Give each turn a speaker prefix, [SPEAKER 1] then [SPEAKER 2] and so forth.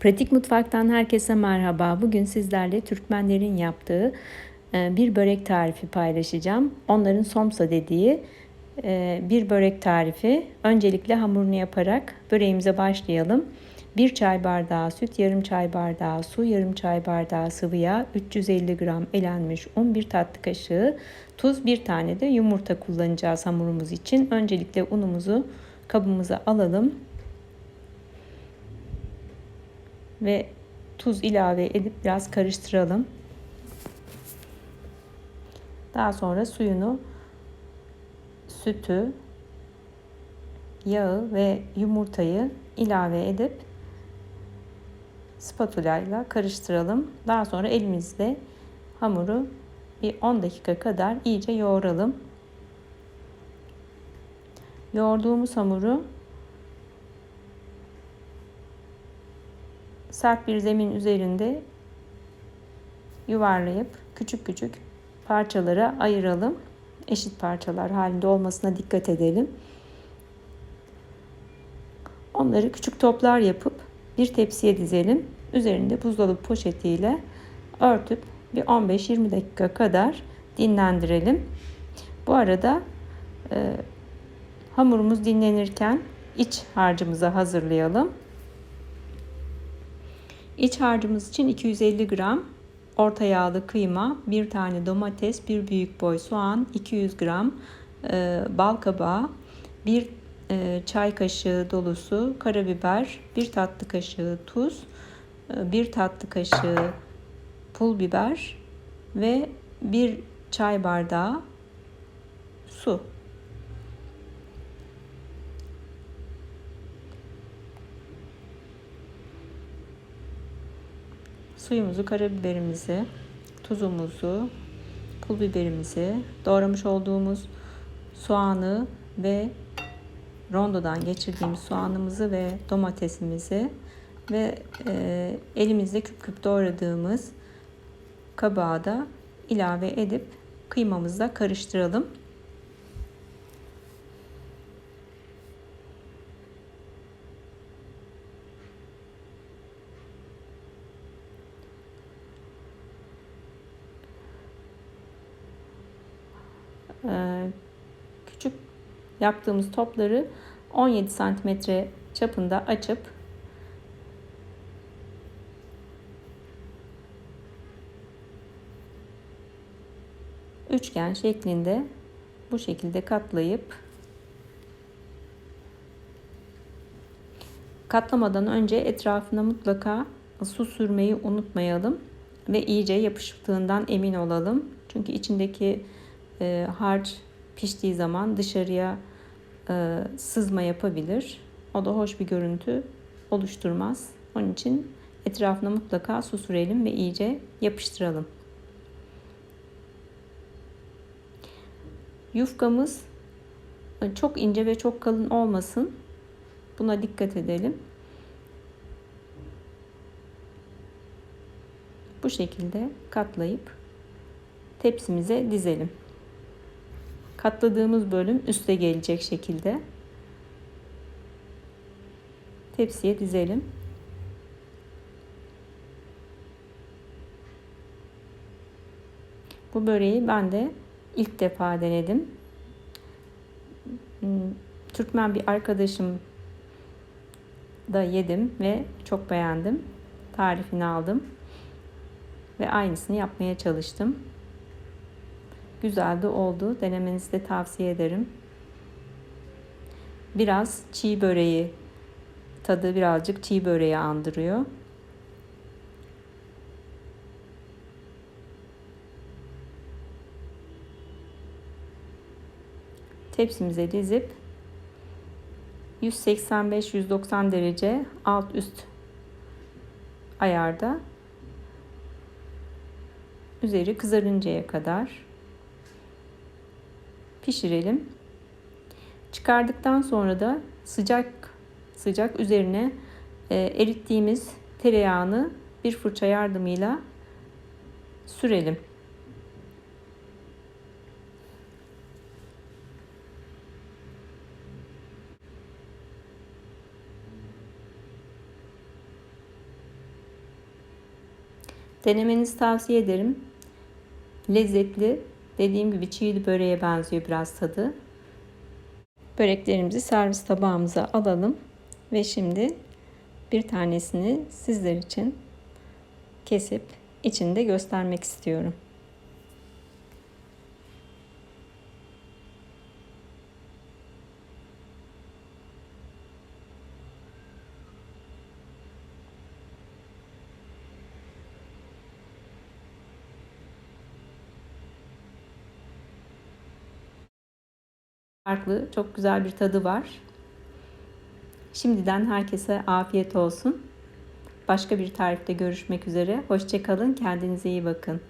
[SPEAKER 1] Pratik Mutfak'tan herkese merhaba. Bugün sizlerle Türkmenlerin yaptığı e, bir börek tarifi paylaşacağım. Onların somsa dediği e, bir börek tarifi. Öncelikle hamurunu yaparak böreğimize başlayalım. 1 çay bardağı süt, yarım çay bardağı su, yarım çay bardağı sıvı yağ, 350 gram elenmiş un, 1 tatlı kaşığı tuz, bir tane de yumurta kullanacağız hamurumuz için. Öncelikle unumuzu kabımıza alalım. Ve tuz ilave edip biraz karıştıralım. Daha sonra suyunu, sütü, yağı ve yumurtayı ilave edip spatula ile karıştıralım. Daha sonra elimizle hamuru bir 10 dakika kadar iyice yoğuralım. Yoğurduğumuz hamuru sert bir zemin üzerinde yuvarlayıp küçük küçük parçalara ayıralım. Eşit parçalar halinde olmasına dikkat edelim. Onları küçük toplar yapıp bir tepsiye dizelim. Üzerinde buzdolabı poşetiyle örtüp bir 15-20 dakika kadar dinlendirelim. Bu arada e, hamurumuz dinlenirken iç harcımızı hazırlayalım. İç harcımız için 250 gram orta yağlı kıyma, bir tane domates, bir büyük boy soğan, 200 gram e, bal kabağı, bir e, çay kaşığı dolusu karabiber, bir tatlı kaşığı tuz, e, bir tatlı kaşığı pul biber ve bir çay bardağı su. Suyumuzu, karabiberimizi, tuzumuzu, pul biberimizi, doğramış olduğumuz soğanı ve rondodan geçirdiğimiz soğanımızı ve domatesimizi ve e, elimizde küp küp doğradığımız kabağı da ilave edip kıymamızla karıştıralım. Küçük yaptığımız topları 17 santimetre çapında açıp üçgen şeklinde bu şekilde katlayıp katlamadan önce etrafına mutlaka su sürmeyi unutmayalım ve iyice yapıştığından emin olalım. Çünkü içindeki e, harç piştiği zaman dışarıya e, sızma yapabilir. O da hoş bir görüntü oluşturmaz. Onun için etrafına mutlaka su sürelim ve iyice yapıştıralım. Yufkamız e, çok ince ve çok kalın olmasın. Buna dikkat edelim. Bu şekilde katlayıp tepsimize dizelim katladığımız bölüm üste gelecek şekilde tepsiye dizelim. Bu böreği ben de ilk defa denedim. Hmm, Türkmen bir arkadaşım da yedim ve çok beğendim. Tarifini aldım ve aynısını yapmaya çalıştım. Güzel de oldu. Denemenizi de tavsiye ederim. Biraz çiğ böreği tadı birazcık çiğ böreği andırıyor. Tepsimize dizip 185-190 derece alt üst ayarda üzeri kızarıncaya kadar pişirelim. Çıkardıktan sonra da sıcak sıcak üzerine e, erittiğimiz tereyağını bir fırça yardımıyla sürelim. Denemenizi tavsiye ederim. Lezzetli. Dediğim gibi çiğli böreğe benziyor biraz tadı. Böreklerimizi servis tabağımıza alalım. Ve şimdi bir tanesini sizler için kesip içinde göstermek istiyorum. Farklı, çok güzel bir tadı var. Şimdiden herkese afiyet olsun. Başka bir tarifte görüşmek üzere. Hoşçakalın, kendinize iyi bakın.